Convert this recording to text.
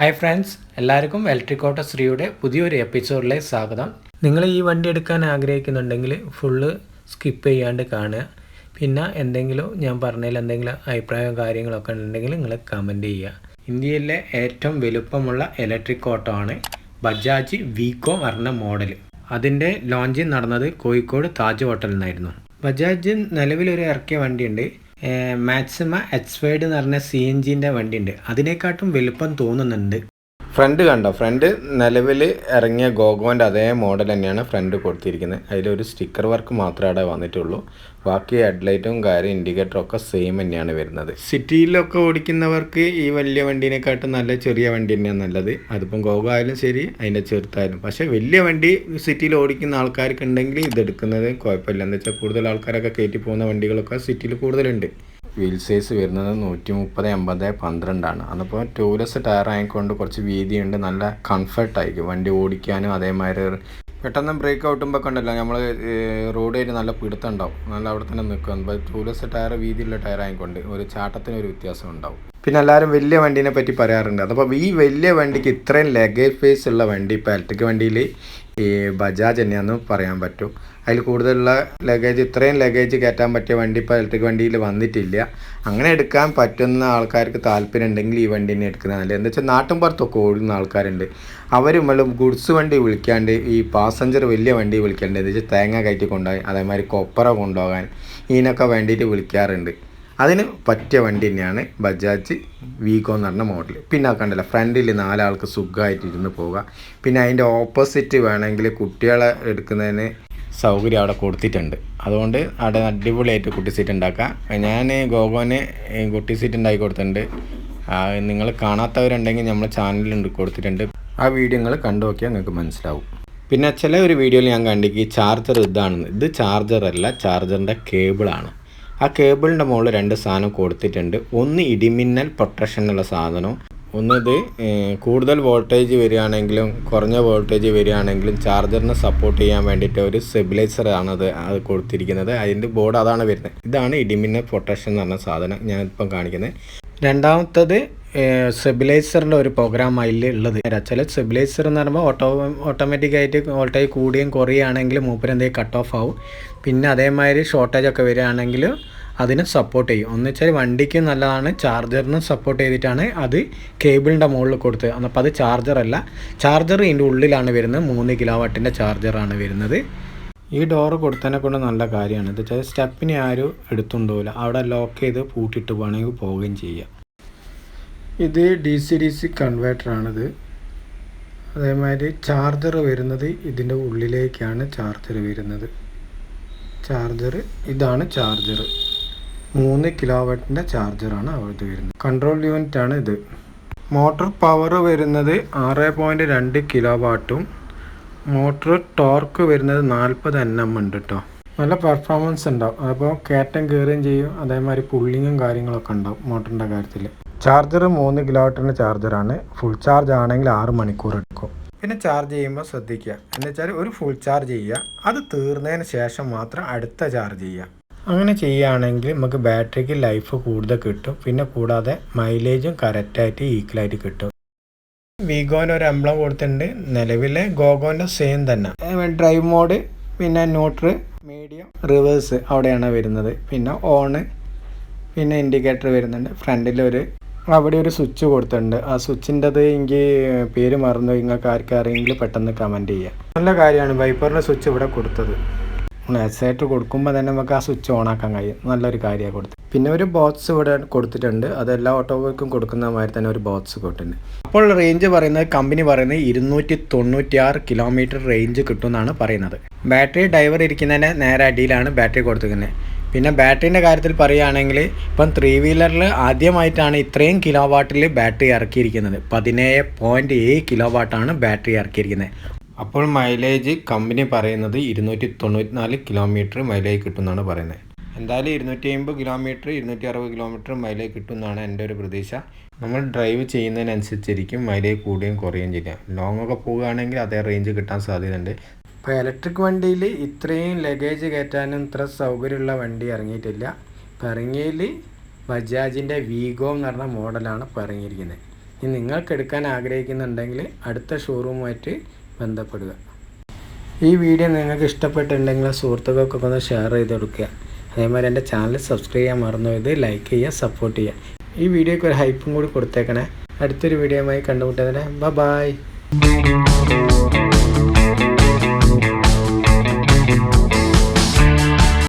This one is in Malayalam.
ഹായ് ഫ്രണ്ട്സ് എല്ലാവർക്കും ഇലക്ട്രിക് ഓട്ടോ ശ്രീയുടെ പുതിയൊരു എപ്പിസോഡിലേക്ക് സ്വാഗതം. നിങ്ങൾ ഈ വണ്ടി എടുക്കാൻ ആഗ്രഹിക്കുന്നുണ്ടെങ്കിൽ ഫുള്ള് സ്കിപ്പ് ചെയ്യാണ്ട് കാണുക. പിന്നെ എന്തെങ്കിലും ഞാൻ പറഞ്ഞതിൽ എന്തെങ്കിലും അഭിപ്രായമോ കാര്യങ്ങളൊക്കെ ഉണ്ടെങ്കിൽ നിങ്ങൾ കമന്റ് ചെയ്യുക. ഇന്ത്യയിലെ ഏറ്റവും വലുപ്പമുള്ള ഇലക്ട്രിക് ഓട്ടോ ആണ് ബജാജ് വീക്കോ പറഞ്ഞ മോഡൽ അതിന്റെ ലോഞ്ചിങ് നടന്നത് കോഴിക്കോട് താജ് ഹോട്ടലിൽ നിന്നായിരുന്നു. ബജാജ് നിലവിലൊരു ഇറക്കിയ വണ്ടിയുണ്ട്. മാക്സിമ എക്സ്പേർഡ് എന്ന് പറഞ്ഞ സി എൻ ജിന്റെ വണ്ടിയുണ്ട്. അതിനെക്കാട്ടും വലുപ്പം തോന്നുന്നുണ്ട്. ഫ്രണ്ട് കണ്ടോ? ഫ്രണ്ട് നിലവിൽ ഇറങ്ങിയ ഗോഗോന്റെ അതേ മോഡൽ തന്നെയാണ് ഫ്രണ്ട് കൊടുത്തിരിക്കുന്നത്. അതിലൊരു സ്റ്റിക്കർ വർക്ക് മാത്രമേ അവിടെ വന്നിട്ടുള്ളൂ. ബാക്കി ഹെഡ്ലൈറ്റും കാര്യം ഇൻഡിക്കേറ്ററും ഒക്കെ സെയിം തന്നെയാണ് വരുന്നത്. സിറ്റിയിലൊക്കെ ഓടിക്കുന്നവർക്ക് ഈ വലിയ വണ്ടീനെക്കാട്ടും നല്ല ചെറിയ വണ്ടി തന്നെയാണ് നല്ലത്. അതിപ്പം ഗോഗോ ആയാലും ശരി അതിന്റെ ചെറുത്തായാലും. പക്ഷേ വലിയ വണ്ടി സിറ്റിയിൽ ഓടിക്കുന്ന ആൾക്കാർക്ക് ഉണ്ടെങ്കിൽ ഇതെടുക്കുന്നത് കുഴപ്പമില്ല. എന്താ വെച്ചാൽ കൂടുതൽ ആൾക്കാരൊക്കെ കയറ്റി പോകുന്ന വണ്ടികളൊക്കെ സിറ്റിയിൽ കൂടുതലുണ്ട്. വീൽ സൈസ് വരുന്നത് നൂറ്റി മുപ്പത് എൺപത് പന്ത്രണ്ടാണ്. അതിപ്പോൾ ടൂലസ് ടയർ ആയിക്കൊണ്ട് കുറച്ച് വീതിയുണ്ട് നല്ല കംഫർട്ടായിരിക്കും വണ്ടി ഓടിക്കാനും അതേമാതിരി പെട്ടെന്ന് ബ്രേക്ക് ഔട്ടുമ്പോൾ കണ്ടല്ലോ നമ്മൾ റോഡ് ഏരിയ നല്ല പിടുത്തുണ്ടാവും നല്ല അവിടെ തന്നെ നിൽക്കും. ടൂലസ് ടയർ വീതിയുള്ള ടയർ ആയിക്കൊണ്ട് ഒരു ചാട്ടത്തിന് ഒരു വ്യത്യാസം ഉണ്ടാവും. പിന്നെ എല്ലാവരും വലിയ വണ്ടീനെ പറ്റി പറയാറുണ്ട്. അതപ്പോൾ ഈ വലിയ വണ്ടിക്ക് ഇത്രയും ലഗേജ് ഫേസ് ഉള്ള വണ്ടി ഇപ്പോൾ ഇലക്ട്രിക് വണ്ടിയിൽ ഈ ബജാജ് തന്നെയാണെന്ന് പറയാൻ പറ്റും. അതിൽ കൂടുതലുള്ള ലഗേജ് ഇത്രയും ലഗേജ് കയറ്റാൻ പറ്റിയ വണ്ടി ഇപ്പോൾ ഇലക്ട്രിക് വണ്ടിയിൽ വന്നിട്ടില്ല. അങ്ങനെ എടുക്കാൻ പറ്റുന്ന ആൾക്കാർക്ക് താല്പര്യം ഉണ്ടെങ്കിൽ ഈ വണ്ടി തന്നെ എടുക്കുന്നത് നല്ലത്. എന്താ വെച്ചാൽ നാട്ടിൻ പുറത്തൊക്കെ ഓടുന്ന ആൾക്കാരുണ്ട്. അവർ നമ്മൾ ഗുഡ്സ് വണ്ടി വിളിക്കാണ്ട് ഈ പാസഞ്ചർ വലിയ വണ്ടി വിളിക്കാണ്ട് എന്താ വെച്ചാൽ തേങ്ങ കയറ്റി കൊണ്ടുപോകാൻ അതേമാതിരി കൊപ്പറ കൊണ്ടുപോകാൻ ഇതിനൊക്കെ വേണ്ടിയിട്ട് വിളിക്കാറുണ്ട്. അതിന് പറ്റിയ വണ്ടി തന്നെയാണ് ബജാജ് വീഗോ എന്ന് പറഞ്ഞ മോഡൽ പിന്നെ അത് കണ്ടില്ല ഫ്രണ്ടിൽ നാലാൾക്ക് സുഖമായിട്ട് ഇരുന്ന് പോവുക പിന്നെ അതിന്റെ ഓപ്പോസിറ്റ് വേണമെങ്കിൽ കുട്ടികളെ എടുക്കുന്നതിന് സൗകര്യം അവിടെ കൊടുത്തിട്ടുണ്ട്. അതുകൊണ്ട് അവിടെ അടിപൊളിയായിട്ട് കുട്ടി സീറ്റ് ഉണ്ടാക്കാം. ഞാൻ ഗോഗോന് കുട്ടി സീറ്റ് ഉണ്ടാക്കി കൊടുത്തിട്ടുണ്ട്. നിങ്ങൾ കാണാത്തവരുണ്ടെങ്കിൽ നമ്മൾ ചാനലിൽ കൊടുത്തിട്ടുണ്ട്. ആ വീഡിയോ നിങ്ങൾ കണ്ടു നോക്കിയാൽ നിങ്ങൾക്ക് മനസ്സിലാവും. പിന്നെ ചില ഒരു വീഡിയോയിൽ ഞാൻ കണ്ടിക്ക് ചാർജർ ഇതാണെന്ന്. ഇത് ചാർജർ അല്ല ചാർജറിന്റെ കേബിളാണ് ആ കേബിളിന്റെ മുകളിൽ രണ്ട് സാധനം കൊടുത്തിട്ടുണ്ട്. ഒന്ന് ഇടിമിന്നൽ പ്രൊട്ടക്ഷൻ എന്നുള്ള സാധനവും ഒന്നത് കൂടുതൽ വോൾട്ടേജ് വരികയാണെങ്കിലും കുറഞ്ഞ വോൾട്ടേജ് വരികയാണെങ്കിലും ചാർജറിനെ സപ്പോർട്ട് ചെയ്യാൻ വേണ്ടിയിട്ട് ഒരു സ്റ്റെബിലൈസർ ആണ് അത് അത് കൊടുത്തിരിക്കുന്നത്. അതിന്റെ ബോർഡ് അതാണ് വരുന്നത്. ഇതാണ് ഇടിമിന്നൽ പ്രൊട്ടക്ഷൻ എന്ന് പറഞ്ഞ സാധനം ഞാനിപ്പം കാണിക്കുന്നത്. രണ്ടാമത്തത് സ്റ്റെബിലൈസറിന്റെ ഒരു പ്രോഗ്രാം അതിൽ ഉള്ളത്. ചില സ്റ്റെബിലൈസർ എന്ന് പറയുമ്പോൾ ഓട്ടോ ഓട്ടോമാറ്റിക് ആയിട്ട് വോൾട്ടേജ് കൂടുകയും കുറയുകയാണെങ്കിൽ മൂപ്പര് എന്തെങ്കിലും കട്ട് ഓഫ് ആവും. പിന്നെ അതേമാതിരി ഷോർട്ടേജ് ഒക്കെ വരികയാണെങ്കിൽ അതിനെ സപ്പോർട്ട് ചെയ്യും. എന്ന് വെച്ചാൽ വണ്ടിക്ക് നല്ലതാണ്. ചാർജറിനും സപ്പോർട്ട് ചെയ്തിട്ടാണ് അത് കേബിളിന്റെ മുകളിൽ കൊടുത്തത്. അപ്പോൾ അത് ചാർജറല്ല ചാർജർ ഇതിന്റെ ഉള്ളിലാണ് വരുന്നത്. മൂന്ന് കിലോ വാട്ടിന്റെ ചാർജറാണ് വരുന്നത്. ഈ ഡോറ് കൊടുത്തതിനെ കൊണ്ട് നല്ല കാര്യമാണ്. എന്താ വെച്ചാൽ സ്റ്റെപ്പിനെ ആരും എടുത്തുകൊണ്ടുപോകില്ല അവിടെ ലോക്ക് ചെയ്ത് പൂട്ടിയിട്ട് വേണമെങ്കിൽ പോവുകയും ചെയ്യാം. ഇത് ഡി സി ഡി സി കൺവേർട്ടറാണിത് അതേമാതിരി ചാർജർ വരുന്നത് ഇതിന്റെ ഉള്ളിലേക്കാണ് ചാർജർ വരുന്നത്. ചാർജർ ഇതാണ് ചാർജർ മൂന്ന് കിലോ വട്ടിന്റെ ചാർജറാണ് അവിടുത്തെ വരുന്നത്. കൺട്രോൾ യൂണിറ്റ് ആണ് ഇത്. മോട്ടോർ പവർ വരുന്നത് ആറ് പോയിന്റ് രണ്ട് കിലോ വാട്ടും മോട്ടോർ ടോർക്ക് വരുന്നത് നാൽപ്പത് എൻ എം ഉണ്ട് കേട്ടോ നല്ല പെർഫോമൻസ് ഉണ്ടാവും. അപ്പോൾ കയറ്റം കയറുകയും ചെയ്യും. അതേമാതിരി പുള്ളിങ്ങും കാര്യങ്ങളൊക്കെ ഉണ്ടാവും മോട്ടറിന്റെ കാര്യത്തിൽ ചാർജർ മൂന്ന് കിലോ ചാർജറാണ്. ഫുൾ ചാർജ് ആണെങ്കിൽ ആറ് മണിക്കൂർ എടുക്കും. പിന്നെ ചാർജ് ചെയ്യുമ്പോൾ ശ്രദ്ധിക്കുക. എന്ന് വെച്ചാൽ ഒരു ഫുൾ ചാർജ് ചെയ്യുക. അത് തീർന്നതിന് ശേഷം മാത്രം അടുത്ത ചാർജ് ചെയ്യുക. അങ്ങനെ ചെയ്യുകയാണെങ്കിൽ നമുക്ക് ബാറ്ററിക്ക് ലൈഫ് കൂടുതൽ കിട്ടും. പിന്നെ കൂടാതെ മൈലേജും കറക്റ്റായിട്ട് ഈക്വലായിട്ട് കിട്ടും. വീഗോന് ഒരു എംബ്ലം കൊടുത്തിട്ടുണ്ട്. നിലവിലെ ഗോഗോന്റെ സെയിം തന്നെ. ഡ്രൈവ് മോഡ് പിന്നെ ന്യൂട്രൽ മീഡിയം റിവേഴ്സ് അവിടെയാണ് വരുന്നത്. പിന്നെ ഓണ് പിന്നെ ഇൻഡിക്കേറ്റർ വരുന്നുണ്ട്. ഫ്രണ്ടിൽ ഒരു അവിടെ ഒരു സ്വിച്ച് കൊടുത്തിട്ടുണ്ട്. ആ സ്വിച്ചിന്റെത് എനിക്ക് പേര് മറന്നു. നിങ്ങൾക്ക് ആർക്കാരെങ്കിലും പെട്ടെന്ന് കമന്റ് ചെയ്യാം. നല്ല കാര്യമാണ് വൈപ്പറിന്റെ സ്വിച്ച് ഇവിടെ കൊടുത്തത്. എക്സൈറ്റർ കൊടുക്കുമ്പോൾ തന്നെ നമുക്ക് ആ സ്വിച്ച് ഓണാക്കാൻ കഴിയും. നല്ലൊരു കാര്യമാണ് കൊടുത്തത്. പിന്നെ ഒരു ബോക്സ് ഇവിടെ കൊടുത്തിട്ടുണ്ട്. അത് എല്ലാ ഓട്ടോകൾക്കും കൊടുക്കുന്ന മാതിരി തന്നെ ഒരു ബോക്സ് കൊടുത്തിട്ടുണ്ട്. അപ്പോൾ റേഞ്ച് പറയുന്നത് കമ്പനി പറയുന്നത് ഇരുന്നൂറ്റി തൊണ്ണൂറ്റിയാറ് കിലോമീറ്റർ റേഞ്ച് കിട്ടുമെന്നാണ് പറയുന്നത്. ബാറ്ററി ഡ്രൈവർ ഇരിക്കുന്നതിന്റെ നേരെ അടിയിലാണ് ബാറ്ററി കൊടുത്തിരിക്കുന്നത്. പിന്നെ ബാറ്ററിന്റെ കാര്യത്തിൽ പറയുകയാണെങ്കിൽ ഇപ്പം ത്രീ വീലറിൽ ആദ്യമായിട്ടാണ് ഇത്രയും കിലോ വാട്ടിൽ ബാറ്ററി ഇറക്കിയിരിക്കുന്നത്. പതിനേഴ് പോയിന്റ് ഏഴ് കിലോ വാട്ടാണ് ബാറ്ററി ഇറക്കിയിരിക്കുന്നത്. അപ്പോൾ മൈലേജ് കമ്പനി പറയുന്നത് ഇരുന്നൂറ്റി തൊണ്ണൂറ്റി നാല് കിലോമീറ്റർ മൈലേജ് കിട്ടുമെന്നാണ് പറയുന്നത്. എന്തായാലും ഇരുന്നൂറ്റി അമ്പത് കിലോമീറ്റർ ഇരുന്നൂറ്റി അറുപത് കിലോമീറ്റർ മൈലേജ് കിട്ടുമെന്നാണ് എന്റെ ഒരു പ്രതീക്ഷ. നമ്മൾ ഡ്രൈവ് ചെയ്യുന്നതിനനുസരിച്ചിരിക്കും മൈലേജ് കൂടുകയും കുറയുകയും ചെയ്യുക ലോങ്ങൊക്കെ പോവുകയാണെങ്കിൽ അതേ റേഞ്ച് കിട്ടാൻ സാധ്യതയുണ്ട്. ഇപ്പോൾ ഇലക്ട്രിക് വണ്ടിയിൽ ഇത്രയും ലഗേജ് കയറ്റാനും ഇത്ര സൗകര്യമുള്ള വണ്ടി ഇറങ്ങിയിട്ടില്ല. ഇപ്പം ഇറങ്ങിയതിൽ ബജാജിന്റെ വീഗോ എന്ന് പറഞ്ഞ മോഡലാണ് ഇപ്പോൾ ഇറങ്ങിയിരിക്കുന്നത്. ഇനി നിങ്ങൾക്ക് എടുക്കാൻ ആഗ്രഹിക്കുന്നുണ്ടെങ്കിൽ അടുത്ത ഷോറൂമുമായിട്ട് ബന്ധപ്പെടുക. ഈ വീഡിയോ നിങ്ങൾക്ക് ഇഷ്ടപ്പെട്ടിട്ടുണ്ടെങ്കിൽ സുഹൃത്തുക്കൾക്കൊക്കെ ഒന്ന് ഷെയർ ചെയ്ത് കൊടുക്കുക. അതേമാതിരി എന്റെ ചാനൽ സബ്സ്ക്രൈബ് ചെയ്യാൻ ഇത് ലൈക്ക് ചെയ്യുക സപ്പോർട്ട് ചെയ്യുക. ഈ വീഡിയോയ്ക്ക് ഒരു ഹൈപ്പും കൂടി കൊടുത്തേക്കണേ. അടുത്തൊരു വീഡിയോയുമായി കണ്ടുമുട്ടുന്നതിന് ബ ബായ്